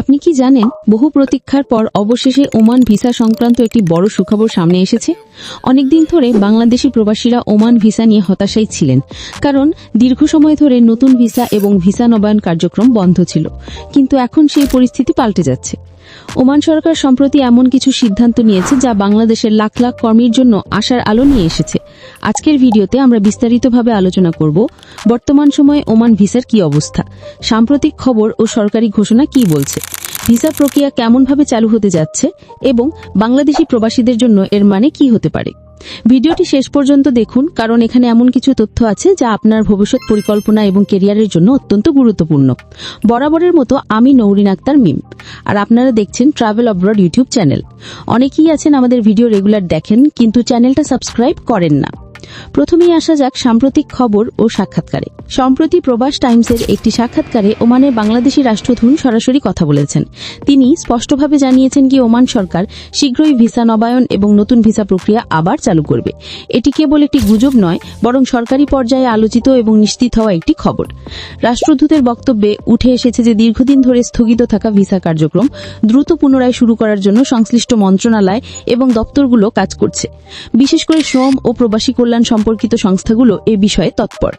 আপনি কি জানেন, বহু প্রতীক্ষার পর অবশেষে ওমান ভিসা সংক্রান্ত একটি বড় সুখবর সামনে এসেছে? অনেকদিন ধরে বাংলাদেশি প্রবাসীরা ওমান ভিসা নিয়ে হতাশাই ছিলেন, কারণ দীর্ঘ সময় ধরে নতুন ভিসা এবং ভিসা নবায়ন কার্যক্রম বন্ধ ছিল, কিন্তু এখন সেই পরিস্থিতি পাল্টে যাচ্ছে। ওমান সরকার সম্প্রতি এমন কিছু সিদ্ধান্ত নিয়েছে যা বাংলাদেশের লাখ লাখ কর্মীর জন্য আশার আলো নিয়ে এসেছে। আজকের ভিডিওতে আমরা বিস্তারিতভাবে আলোচনা করব বর্তমান সময়ে ওমান ভিসার কি অবস্থা, সাম্প্রতিক খবর ও সরকারি ঘোষণা কি বলছে, ভিসা প্রক্রিয়া কেমনভাবে চালু হতে যাচ্ছে এবং বাংলাদেশি প্রবাসীদের জন্য এর মানে কি হতে পারে। ভিডিওটি শেষ পর্যন্ত দেখুন, কারণ এখানে এমন কিছু তথ্য আছে যা আপনার ভবিষ্যৎ পরিকল্পনা এবং কেরিয়ারের জন্য অত্যন্ত গুরুত্বপূর্ণ। বরাবরের মতো আমি নৌরিন আক্তার মিম, আর আপনারা দেখছেন ট্রাভেল অব্রড ইউটিউব চ্যানেল অনেকেই আছেন আমাদের ভিডিও রেগুলার দেখেন, কিন্তু চ্যানেলটা সাবস্ক্রাইব করেন না। প্রথমেই আসা যাক সাম্প্রতিক খবর ও সাক্ষাৎকারে। সম্প্রতি প্রবাস টাইমসের একটি সাক্ষাৎকারে ওমানের বাংলাদেশি রাষ্ট্রদূত সরাসরি কথা বলেছেন। তিনি স্পষ্টভাবে জানিয়েছেন কি ওমান সরকার শীঘ্রই ভিসা নবায়ন এবং নতুন ভিসা প্রক্রিয়া আবার চালু করবে। এটি কেবল একটি গুজব নয়, বরং সরকারি পর্যায়ে আলোচিত এবং নিশ্চিত হওয়া একটি খবর। রাষ্ট্রদূতের বক্তব্যে উঠে এসেছে যে দীর্ঘদিন ধরে স্থগিত থাকা ভিসা কার্যক্রম দ্রুত পুনরায় শুরু করার জন্য সংশ্লিষ্ট মন্ত্রণালয় এবং দপ্তরগুলো কাজ করছে। বিশেষ করে শ্রম ও প্রবাসী কল্যাণ সম্পর্কিত সংস্থাগুলো এ বিষয়ে তৎপর।